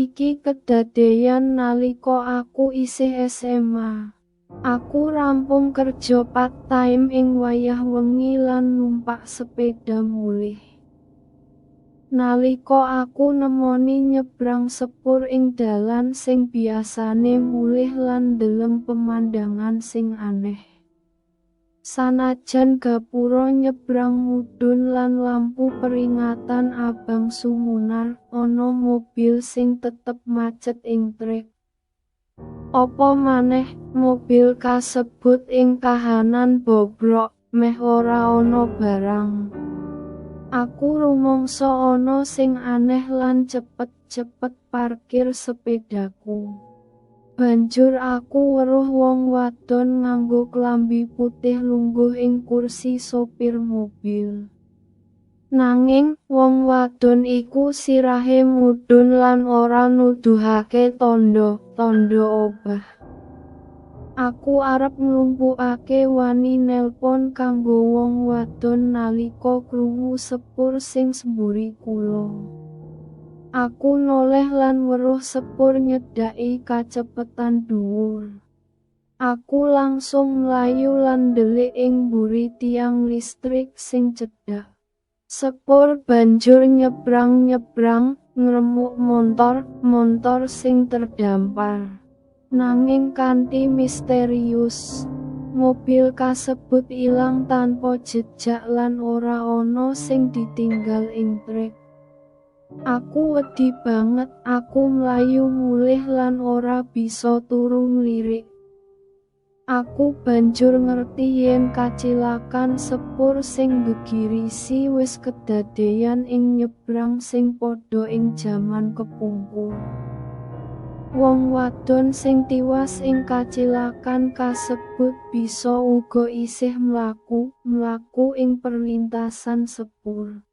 Iki kedadeyan nalika aku isih SMA. Aku rampung kerja part-time ing wayah wengi lan numpak sepeda mulih. Nalika aku nemoni nyebrang sepur ing dalan sing biasane mulih lan ndeleng pemandangan sing aneh. Sanajan gapura nyebrang mudhun lan lampu peringatan abang sumunar, ana mobil sing tetep macet ing trek. Apa maneh, mobil kasebut ing kahanan bobrok, meh ora ana barang. Aku rumangsa ana sing aneh lan cepet-cepet parkir sepedaku. Banjur aku weruh wong wadon nganggo klambi putih lungguh ing kursi sopir mobil. Nanging wong wadon iku sirahe mudhun lan ora nuduhake tandha-tandha obah. Aku arep nglumpukake wani nelpon kanggo wong wadon nalika krungu sepur sing semburi kula. Aku noleh lan weruh sepur nyedaki kacepetan dhuwur. Aku langsung mlayu lan ndelik ing mburi tiang listrik sing cedhak. Sepur banjur nyebrang-nyebrang, ngremuk montor-montor sing terdampar. Nanging kanthi misterius, mobil kasebut ilang tanpa jejak lan ora ana sing ditinggal ing trek. Aku wedi banget, aku mlayu mulih lan ora bisa turu nglirik. Aku banjur ngerti yen kacilakan sepur sing gegirisi wis kedadeyan ing nyebrang sing padha ing jaman kepungkur. Wong wadon sing tiwas ing kacilakan kasebut bisa uga isih mlaku-mlaku ing perlintasan sepur.